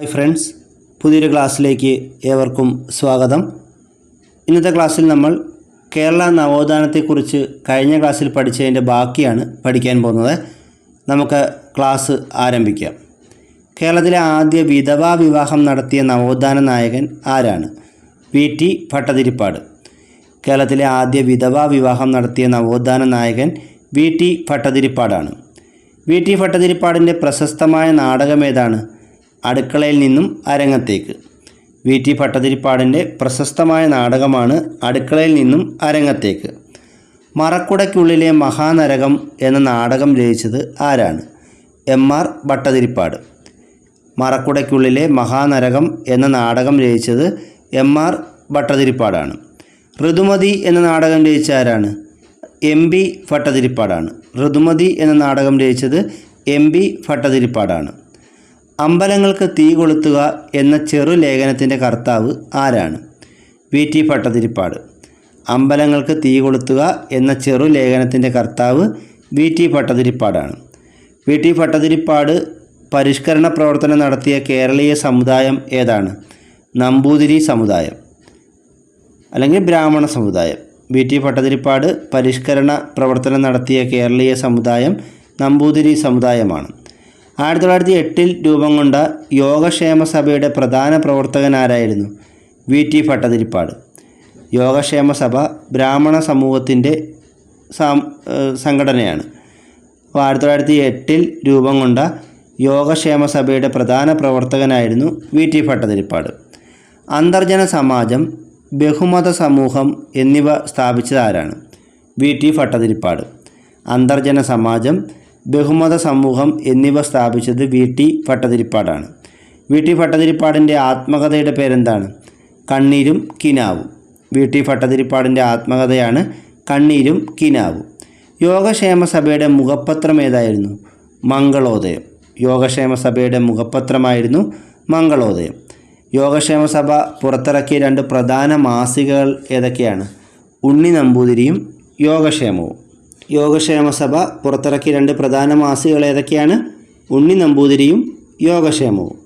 Hi friends പുതിയൊരു ക്ലാസ്സിലേക്ക് ഏവർക്കും സ്വാഗതം. ഇന്നത്തെ ക്ലാസ്സിൽ നമ്മൾ കേരള നവോത്ഥാനത്തെക്കുറിച്ച് കഴിഞ്ഞ ക്ലാസ്സിൽ പഠിച്ചതിന്റെ ബാക്കിയാണ് പഠിക്കാൻ പോകുന്നത്. നമുക്ക് ക്ലാസ് ആരംഭിക്കാം. കേരളത്തിലെ ആദ്യ വിധവാ വിവാഹം നടത്തിയ നവോത്ഥാന നായകൻ ആരാണ്? വി. ടി. ഭട്ടതിരിപ്പാട്. കേരളത്തിലെ ആദ്യ വിധവാ വിവാഹം നടത്തിയ നവോത്ഥാന നായകൻ വി. ടി. ഭട്ടതിരിപ്പാടാണ്. വി. ടി. ഭട്ടതിരിപ്പാടിന്റെ പ്രശസ്തമായ നാടകമേതാണ് അടുക്കളയിൽ നിന്നും അരങ്ങത്തേക്ക്. വി. ടി. ഭട്ടതിരിപ്പാടിന്റെ പ്രശസ്തമായ നാടകമാണ് അടുക്കളയിൽ നിന്നും അരങ്ങത്തേക്ക്. മറക്കുടയ്ക്കുള്ളിലെ മഹാനരകം എന്ന നാടകം രചിച്ചത് ആരാണ്? എം. ആർ. ഭട്ടതിരിപ്പാട്. മറക്കുടയ്ക്കുള്ളിലെ മഹാനരകം എന്ന നാടകം രചിച്ചത് എം. ആർ. ഭട്ടതിരിപ്പാടാണ്. ഋതുമതി എന്ന നാടകം രചിച്ച ആരാണ്? എം. ബി ഭട്ടതിരിപ്പാടാണ്. ഋതുമതി എന്ന നാടകം രചിച്ചത് എം. ബി ഭട്ടതിരിപ്പാടാണ്. അമ്പലങ്ങൾക്ക് തീ കൊളുത്തുക എന്ന ചെറു ലേഖനത്തിന്റെ കർത്താവ് ആരാണ്? വി. ടി. ഭട്ടതിരിപ്പാട്. അമ്പലങ്ങൾക്ക് തീ കൊളുത്തുക എന്ന ചെറു ലേഖനത്തിന്റെ കർത്താവ് വി. ടി. ഭട്ടതിരിപ്പാടാണ്. വി. ടി. ഭട്ടതിരിപ്പാട് പരിഷ്കരണ പ്രവർത്തനം നടത്തിയ കേരളീയ സമുദായം ഏതാണ്? നമ്പൂതിരി സമുദായം അല്ലെങ്കിൽ ബ്രാഹ്മണ സമുദായം. വി. ടി. ഭട്ടതിരിപ്പാട് പരിഷ്കരണ പ്രവർത്തനം നടത്തിയ കേരളീയ സമുദായം നമ്പൂതിരി സമുദായമാണ്. ആയിരത്തി തൊള്ളായിരത്തി എട്ടിൽ രൂപം കൊണ്ട യോഗക്ഷേമ സഭയുടെ പ്രധാന പ്രവർത്തകനാരായിരുന്നു വി ടി ഭട്ടതിരിപ്പാട്. യോഗക്ഷേമ സഭ ബ്രാഹ്മണ സമൂഹത്തിന്റെ സംഘടനയാണ്. അപ്പോൾ ആയിരത്തി തൊള്ളായിരത്തി എട്ടിൽ രൂപം കൊണ്ട യോഗക്ഷേമ സഭയുടെ പ്രധാന പ്രവർത്തകനായിരുന്നു വി ടി ഭട്ടതിരിപ്പാട്. അന്തർജന സമാജം ബഹുമത സമൂഹം എന്നിവ സ്ഥാപിച്ചതാരാണ് വി ടി ഭട്ടതിരിപ്പാട്. അന്തർജന സമാജം ബഹുമത സമൂഹം എന്നിവ സ്ഥാപിച്ചത് വി. ടി. ഭട്ടതിരിപ്പാടാണ്. വി. ടി. ഭട്ടതിരിപ്പാടിന്റെ ആത്മകഥയുടെ പേരെന്താണ്? കണ്ണീരും കിനാവും. വി. ടി. ഭട്ടതിരിപ്പാടിന്റെ ആത്മകഥയാണ് കണ്ണീരും കിനാവും. യോഗക്ഷേമ സഭയുടെ മുഖപത്രം ഏതായിരുന്നു? മംഗളോദയം. യോഗക്ഷേമ സഭയുടെ മുഖപത്രമായിരുന്നു മംഗളോദയം. യോഗക്ഷേമ സഭ പുറത്തിറക്കിയ രണ്ട് പ്രധാന മാസികകൾ ഏതൊക്കെയാണ്? ഉണ്ണി നമ്പൂതിരിയും യോഗക്ഷേമവും. യോഗക്ഷേമ സഭ പുറത്തിറക്കിയ രണ്ട് പ്രധാന മാസികകൾ ഏതൊക്കെയാണ്? ഉണ്ണി നമ്പൂതിരിയും യോഗക്ഷേമവും.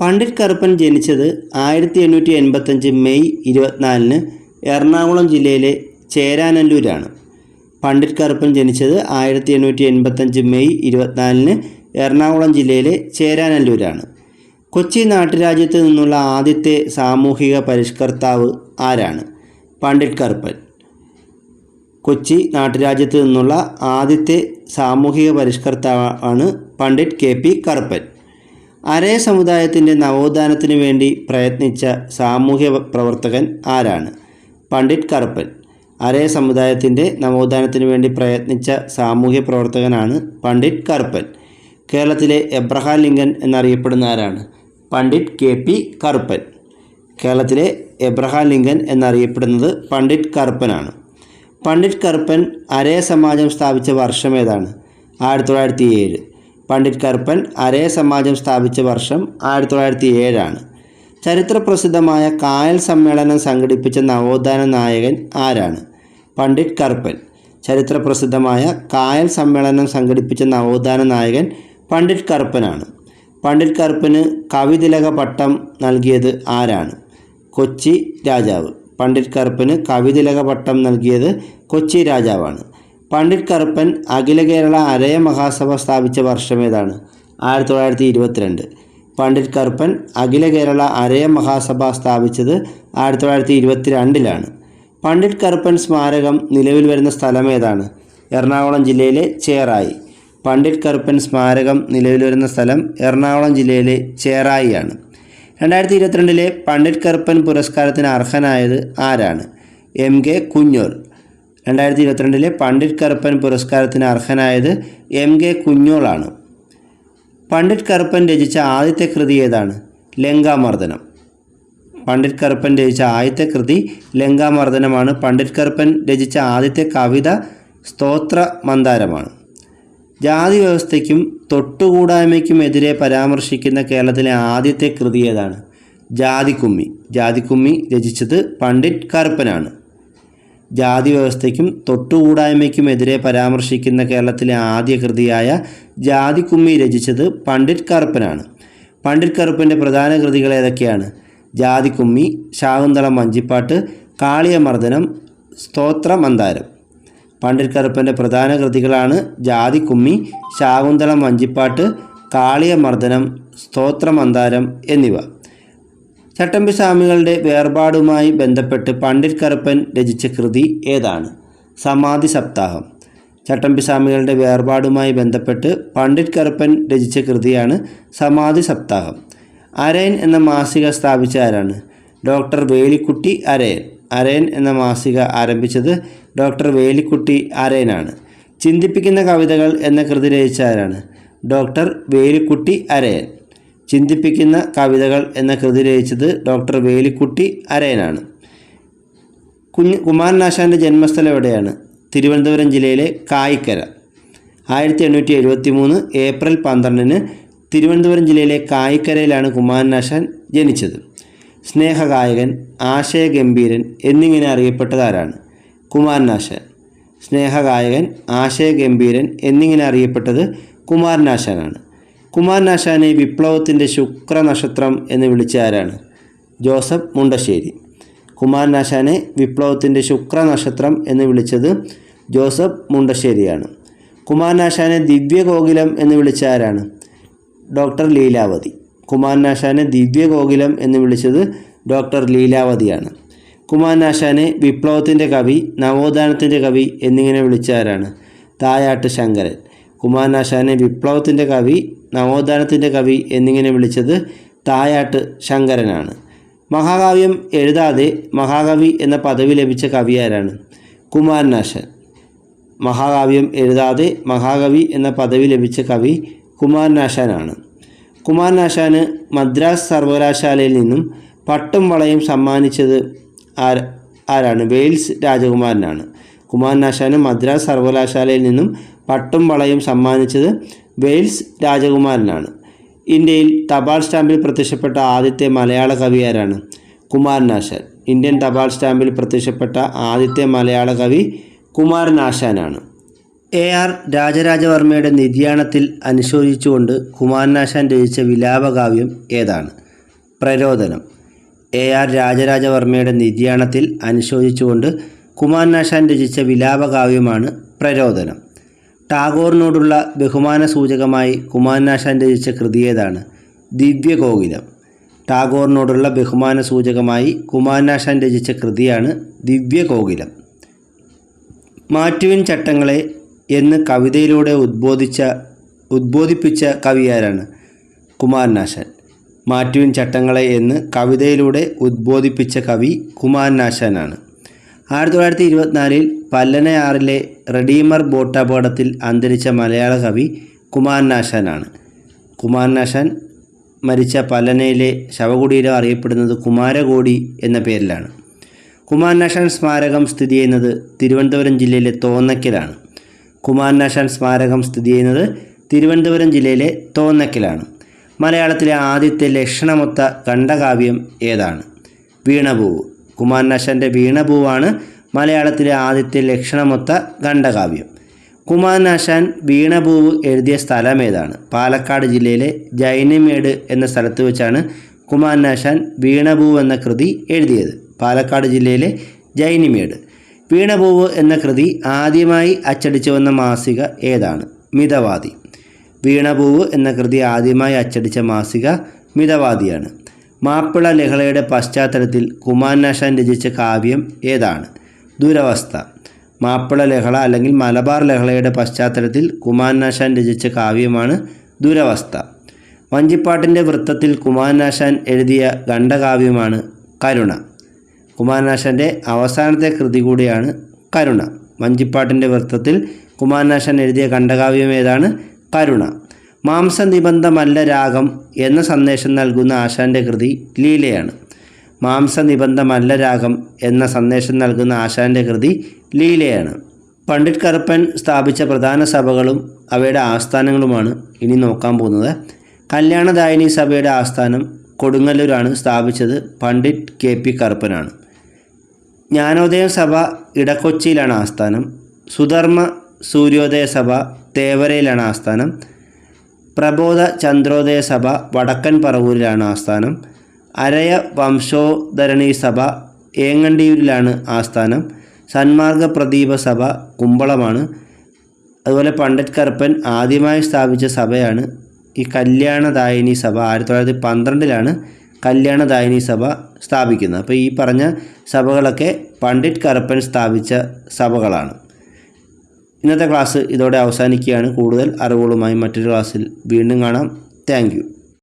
പണ്ഡിറ്റ് കറുപ്പൻ ജനിച്ചത് ആയിരത്തി എണ്ണൂറ്റി എൺപത്തഞ്ച് മെയ് ഇരുപത്തിനാലിന് എറണാകുളം ജില്ലയിലെ ചേരാനല്ലൂരാണ്. പണ്ഡിറ്റ് കറുപ്പൻ ജനിച്ചത് ആയിരത്തി എണ്ണൂറ്റി എൺപത്തഞ്ച് മെയ് ഇരുപത്തിനാലിന് എറണാകുളം ജില്ലയിലെ ചേരാനല്ലൂരാണ്. കൊച്ചി നാട്ടുരാജ്യത്ത് നിന്നുള്ള ആദ്യത്തെ സാമൂഹിക പരിഷ്കർത്താവ് ആരാണ്? പണ്ഡിറ്റ് കറുപ്പൻ. കൊച്ചി നാട്ടുരാജ്യത്ത് നിന്നുള്ള ആദ്യത്തെ സാമൂഹിക പരിഷ്കർത്താവാണ് പണ്ഡിറ്റ് കെ പി കറുപ്പൻ. അരേ സമുദായത്തിന്റെ നവോത്ഥാനത്തിന് വേണ്ടി പ്രയത്നിച്ച സാമൂഹ്യ പ്രവർത്തകൻ ആരാണ്? പണ്ഡിറ്റ് കറുപ്പൻ. അരേ സമുദായത്തിന്റെ നവോത്ഥാനത്തിന് വേണ്ടി പ്രയത്നിച്ച സാമൂഹ്യ പ്രവർത്തകനാണ് പണ്ഡിറ്റ് കറുപ്പൻ. കേരളത്തിലെ എബ്രഹാം ലിങ്കൻ എന്നറിയപ്പെടുന്ന ആരാണ്? Pandit K P Karuppan. കേരളത്തിലെ എബ്രഹാം ലിങ്കൻ എന്നറിയപ്പെടുന്നത് പണ്ഡിറ്റ് കറുപ്പനാണ്. പണ്ഡിറ്റ് കറുപ്പൻ അരേ സമാജം സ്ഥാപിച്ച വർഷം ഏതാണ്? ആയിരത്തി തൊള്ളായിരത്തി ഏഴ് പണ്ഡിറ്റ് കറുപ്പൻ അരേ സമാജം സ്ഥാപിച്ച വർഷം ആയിരത്തി തൊള്ളായിരത്തി ഏഴാണ് ചരിത്രപ്രസിദ്ധമായ കായൽ സമ്മേളനം സംഘടിപ്പിച്ച നവോത്ഥാന നായകൻ ആരാണ്? പണ്ഡിറ്റ് കറുപ്പൻ. ചരിത്രപ്രസിദ്ധമായ കായൽ സമ്മേളനം സംഘടിപ്പിച്ച നവോത്ഥാന നായകൻ പണ്ഡിറ്റ് കറുപ്പനാണ്. പണ്ഡിറ്റ് കറുപ്പന് കവിതിലക പട്ടം നൽകിയത് ആരാണ്? കൊച്ചി രാജാവ്. പണ്ഡിറ്റ് കറുപ്പന് കവിതിലക പട്ടം നൽകിയത് കൊച്ചി രാജാവാണ്. പണ്ഡിറ്റ് കറുപ്പൻ അഖില കേരള അരയ മഹാസഭ സ്ഥാപിച്ച വർഷം ഏതാണ്? ആയിരത്തി തൊള്ളായിരത്തി ഇരുപത്തിരണ്ട് പണ്ഡിറ്റ് കറുപ്പൻ അഖില കേരള അരയ മഹാസഭ സ്ഥാപിച്ചത് ആയിരത്തി തൊള്ളായിരത്തി ഇരുപത്തിരണ്ടിലാണ് പണ്ഡിറ്റ് കറുപ്പൻ സ്മാരകം നിലവിൽ വരുന്ന സ്ഥലം ഏതാണ്? എറണാകുളം ജില്ലയിലെ ചേറായി. പണ്ഡിറ്റ് കറുപ്പൻ സ്മാരകം നിലവിൽ വരുന്ന സ്ഥലം എറണാകുളം ജില്ലയിലെ ചേറായിയാണ്. രണ്ടായിരത്തി ഇരുപത്തിരണ്ടിലെ പണ്ഡിറ്റ് കറുപ്പൻ പുരസ്കാരത്തിന് അർഹനായത് ആരാണ്? എം കെ കുഞ്ഞോൽ. രണ്ടായിരത്തി ഇരുപത്തിരണ്ടിലെ പണ്ഡിറ്റ് കറുപ്പൻ പുരസ്കാരത്തിന് അർഹനായത് എം കെ കുഞ്ഞോളാണ്. പണ്ഡിറ്റ് കറുപ്പൻ രചിച്ച ആദ്യത്തെ കൃതി ഏതാണ്? ലങ്കാമർദ്ദനം. പണ്ഡിറ്റ് കറുപ്പൻ രചിച്ച ആദ്യത്തെ കൃതി ലങ്കാമർദ്ദനമാണ്. പണ്ഡിറ്റ് കറുപ്പൻ രചിച്ച ആദ്യത്തെ കവിത സ്തോത്ര മന്ദാരമാണ് ജാതി വ്യവസ്ഥയ്ക്കും തൊട്ടുകൂടായ്മയ്ക്കും എതിരെ പരാമർശിക്കുന്ന കേരളത്തിലെ ആദ്യത്തെ കൃതി ഏതാണ്? ജാതിക്കുമ്മി. ജാതിക്കുമ്മി രചിച്ചത് പണ്ഡിറ്റ് കറുപ്പനാണ്. ജാതി വ്യവസ്ഥയ്ക്കും തൊട്ടുകൂടായ്മയ്ക്കും എതിരെ പരാമർശിക്കുന്ന കേരളത്തിലെ ആദ്യ കൃതിയായ ജാതിക്കുമ്മി രചിച്ചത് പണ്ഡിറ്റ് കറുപ്പനാണ്. പണ്ഡിറ്റ് കറുപ്പന്റെ പ്രധാന കൃതികൾ ഏതൊക്കെയാണ്? ജാതിക്കുമ്മി ശാകുന്തളം മഞ്ചിപ്പാട്ട് കാളിയമർദ്ദനം സ്തോത്രമന്താരം പണ്ഡിറ്റ് കറുപ്പന്റെ പ്രധാന കൃതികളാണ് ജാതിക്കുമ്മി ശാകുന്തളം വഞ്ചിപ്പാട്ട് കാളിയമർദ്ദനം സ്തോത്രമന്താരം എന്നിവ. ചട്ടമ്പി സ്വാമികളുടെ വേർപാടുമായി ബന്ധപ്പെട്ട് പണ്ഡിറ്റ് കറുപ്പൻ രചിച്ച കൃതി ഏതാണ്? സമാധി സപ്താഹം. ചട്ടമ്പി സ്വാമികളുടെ വേർപാടുമായി ബന്ധപ്പെട്ട് പണ്ഡിറ്റ് കറുപ്പൻ രചിച്ച കൃതിയാണ് സമാധി സപ്താഹം. അരയൻ എന്ന മാസിക സ്ഥാപിച്ച ആരാണ്? ഡോക്ടർ വേലിക്കുട്ടി അരയൻ. അരയൻ എന്ന മാസിക ആരംഭിച്ചത് ഡോക്ടർ വേലിക്കുട്ടി അരയനാണ് ചിന്തിപ്പിക്കുന്ന കവിതകൾ എന്ന കൃതി രചിച്ച ആരാണ്? ഡോക്ടർ വേലിക്കുട്ടി അരയൻ ചിന്തിപ്പിക്കുന്ന കവിതകൾ എന്ന കൃതി രചിച്ചത് ഡോക്ടർ വേലിക്കുട്ടി അരയനാണ് കുഞ്ഞ് കുമാരനാശാന്റെ ജന്മസ്ഥലം എവിടെയാണ്? തിരുവനന്തപുരം ജില്ലയിലെ കായിക്കര. ആയിരത്തി എണ്ണൂറ്റി എഴുപത്തി മൂന്ന് ഏപ്രിൽ പന്ത്രണ്ടിന് തിരുവനന്തപുരം ജില്ലയിലെ കായിക്കരയിലാണ് കുമാരനാശാൻ ജനിച്ചത്. സ്നേഹഗായകൻ ആശയഗംഭീരൻ എന്നിങ്ങനെ അറിയപ്പെട്ടതാരാണ്? കുമാരനാശാൻ സ്നേഹഗായകൻ ആശയഗംഭീരൻ എന്നിങ്ങനെ അറിയപ്പെട്ടത് കുമാരനാശാനാണ് കുമാരനാശാനെ വിപ്ലവത്തിന്റെ ശുക്രനക്ഷത്രം എന്ന് വിളിച്ച ആരാണ്? ജോസഫ് മുണ്ടശ്ശേരി. കുമാരനാശാനെ വിപ്ലവത്തിന്റെ ശുക്രനക്ഷത്രം എന്ന് വിളിച്ചത് ജോസഫ് മുണ്ടശ്ശേരിയാണ്. കുമാരനാശാനെ ദിവ്യഗോകുലം എന്ന് വിളിച്ച ആരാണ്? ഡോക്ടർ ലീലാവതി. കുമാരനാശാനെ ദിവ്യഗോകുലം എന്ന് വിളിച്ചത് ഡോക്ടർ ലീലാവതിയാണ്. കുമാരനാശാനെ വിപ്ലവത്തിന്റെ കവി നവോത്ഥാനത്തിന്റെ കവി എന്നിങ്ങനെ വിളിച്ച ആരാണ് തായാട്ട് ശങ്കരൻ. കുമാരനാശാനെ വിപ്ലവത്തിന്റെ കവി നവോത്ഥാനത്തിന്റെ കവി എന്നിങ്ങനെ വിളിച്ചത് തായാട്ട് ശങ്കരനാണ്. മഹാകാവ്യം എഴുതാതെ മഹാകവി എന്ന പദവി ലഭിച്ച കവി ആരാണ് കുമാരനാശൻ. മഹാകാവ്യം എഴുതാതെ മഹാകവി എന്ന പദവി ലഭിച്ച കവി കുമാരനാശാനാണ്. കുമാരനാശാന് മദ്രാസ് സർവകലാശാലയിൽ നിന്നും പട്ടും വളയും സമ്മാനിച്ചത് ആര ആരാണ്? വെയിൽസ് രാജകുമാരനാണ്. കുമാരനാശാന് മദ്രാസ് സർവകലാശാലയിൽ നിന്നും പട്ടും വളയും സമ്മാനിച്ചത് വെയിൽസ് രാജകുമാരനാണ്. ഇന്ത്യയിൽ തപാൽ സ്റ്റാമ്പിൽ പ്രത്യക്ഷപ്പെട്ട ആദ്യത്തെ മലയാള കവി ആരാണ്? കുമാരനാശാൻ. ഇന്ത്യൻ തപാൽ സ്റ്റാമ്പിൽ പ്രത്യക്ഷപ്പെട്ട ആദ്യത്തെ മലയാള കവി കുമാരനാശാനാണ്. എ ആർ രാജരാജവർമ്മയുടെ നിര്യാണത്തിൽ അനുശോചിച്ചുകൊണ്ട് കുമാരനാശാൻ രചിച്ച വിലാപകാവ്യം ഏതാണ്? പ്രരോദനം. എ ആർ രാജരാജവർമ്മയുടെ നിര്യാണത്തിൽ അനുശോചിച്ചുകൊണ്ട് കുമാരനാശാൻ രചിച്ച വിലാപകാവ്യമാണ് പ്രരോദനം. ടാഗോറിനോടുള്ള ബഹുമാന സൂചകമായി കുമാരനാശാൻ രചിച്ച കൃതി ഏതാണ്? ദിവ്യകോകിലം ടാഗോറിനോടുള്ള ബഹുമാന സൂചകമായി കുമാരനാശാൻ രചിച്ച കൃതിയാണ് ദിവ്യകോകിലം മാറ്റുവിൻ ചട്ടങ്ങളെ എന്ന് കവിതയിലൂടെ ഉദ്ബോധിച്ച ഉദ്ബോധിപ്പിച്ച കവിയാരാണ് കുമാരനാശാൻ മാറ്റുവിൻ ചട്ടങ്ങളെ എന്ന് കവിതയിലൂടെ ഉദ്ബോധിപ്പിച്ച കവി കുമാരനാശാനാണ് ആയിരത്തി തൊള്ളായിരത്തി ഇരുപത്തിനാലിൽ പല്ലനയാറിലെ റെഡീമർ ബോട്ട് അപകടത്തിൽ അന്തരിച്ച മലയാള കവി കുമാരനാശാനാണ് കുമാരനാശാൻ മരിച്ച പല്ലനയിലെ ശവകുടീരം അറിയപ്പെടുന്നത് കുമാരകോടി എന്ന പേരിലാണ്. കുമാരനാശാൻ സ്മാരകം സ്ഥിതി ചെയ്യുന്നത് തിരുവനന്തപുരം ജില്ലയിലെ തോന്നയ്ക്കലാണ് കുമാരനാശാൻ സ്മാരകം സ്ഥിതി ചെയ്യുന്നത് തിരുവനന്തപുരം ജില്ലയിലെ തോന്നക്കിലാണ്. മലയാളത്തിലെ ആദ്യത്തെ ലക്ഷണമൊത്ത ഖണ്ഡകാവ്യം ഏതാണ്? വീണപൂവ് കുമാരനാശാന്റെ വീണപൂവാണ് മലയാളത്തിലെ ആദ്യത്തെ ലക്ഷണമൊത്ത ഖണ്ഡകാവ്യം. കുമാരനാശാൻ വീണപൂവ് എഴുതിയ സ്ഥലം ഏതാണ്? പാലക്കാട് ജില്ലയിലെ ജൈനമേട് എന്ന സ്ഥലത്ത് വെച്ചാണ് കുമാരനാശാൻ വീണപൂവ് എന്ന കൃതി എഴുതിയത്. പാലക്കാട് ജില്ലയിലെ ജൈനിമേട്. വീണപൂവ് എന്ന കൃതി ആദ്യമായി അച്ചടിച്ചു വന്ന മാസിക ഏതാണ്? മിതവാദി. വീണപൂവ് എന്ന കൃതി ആദ്യമായി അച്ചടിച്ച മാസിക മിതവാദിയാണ്. മാപ്പിള ലഹളയുടെ പശ്ചാത്തലത്തിൽ കുമാരനാശാൻ രചിച്ച കാവ്യം ഏതാണ്? ദുരവസ്ഥ. മാപ്പിള ലഹള അല്ലെങ്കിൽ മലബാർ ലഹളയുടെ പശ്ചാത്തലത്തിൽ കുമാരനാശാൻ രചിച്ച കാവ്യമാണ് ദുരവസ്ഥ. വഞ്ചിപ്പാട്ടിന്റെ വൃത്തത്തിൽ കുമാരനാശാൻ എഴുതിയ ഖണ്ഡകാവ്യമാണ് കരുണ. കുമാരനാശാന്റെ അവസാനത്തെ കൃതി കൂടിയാണ് കരുണ. വഞ്ചിപ്പാട്ടിന്റെ വൃത്തത്തിൽ കുമാരനാശൻ എഴുതിയ ഖണ്ഡകാവ്യം ഏതാണ്? കരുണ. മാംസനിബന്ധമല്ല രാഗം എന്ന സന്ദേശം നൽകുന്ന ആശാന്റെ കൃതി ലീലയാണ്. മാംസനിബന്ധമല്ല രാഗം എന്ന സന്ദേശം നൽകുന്ന ആശാന്റെ കൃതി ലീലയാണ്. പണ്ഡിറ്റ് കറുപ്പൻ സ്ഥാപിച്ച പ്രധാന സഭകളും അവയുടെ ആസ്ഥാനങ്ങളുമാണ് ഇനി നോക്കാൻ പോകുന്നത്. കല്യാണദായിനി സഭയുടെ ആസ്ഥാനം കൊടുങ്ങല്ലൂരാണ് സ്ഥാപിച്ചത് പണ്ഡിറ്റ് കെ പി കറുപ്പനാണ്. ജ്ഞാനോദയ സഭ ഇടക്കൊച്ചിയിലാണ് ആസ്ഥാനം. സുധർമ്മ സൂര്യോദയ സഭ തേവരയിലാണ് ആസ്ഥാനം. പ്രബോധ ചന്ദ്രോദയ സഭ വടക്കൻ പറവൂരിലാണ് ആസ്ഥാനം. അരയ വംശോധരണി സഭ ഏങ്ങണ്ടിയൂരിലാണ് ആസ്ഥാനം. സന്മാർഗ പ്രദീപ സഭ കുമ്പളമാണ്. അതുപോലെ പണ്ഡിറ്റ് കറുപ്പൻ ആദ്യമായി സ്ഥാപിച്ച സഭയാണ്. ഈ കല്യാണദായിനി സഭ ആയിരത്തി തൊള്ളായിരത്തി പന്ത്രണ്ടിലാണ് കല്യാണദായിനി സഭ സ്ഥാപിക്കുന്നത് അപ്പോൾ ഈ പറഞ്ഞ സഭകളൊക്കെ പണ്ഡിറ്റ് കറുപ്പൻ സ്ഥാപിച്ച സഭകളാണ്. ഇന്നത്തെ ക്ലാസ് ഇതോടെ അവസാനിക്കുകയാണ്. കൂടുതൽ അറിവുകളുമായി മറ്റൊരു ക്ലാസ്സിൽ വീണ്ടും കാണാം. താങ്ക്